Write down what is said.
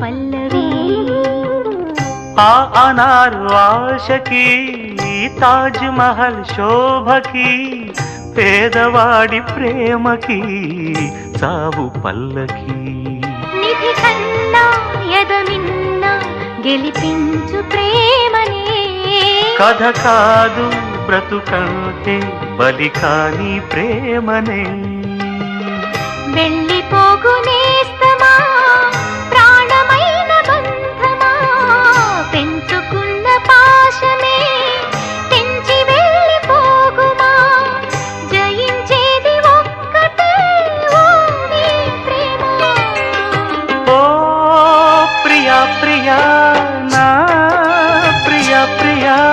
పల్లవి. ఆ అనారు ఆశకి తాజ్ మహల్ శోభకి పేదవాడి ప్రేమకి సావు పల్లకి. నిధి కన్నా ఎదమిన్న గెలిపించు ప్రేమనే. కథ కాదు బ్రతుకంటే బలి కాని ప్రేమనే. వెళ్ళిపోగునే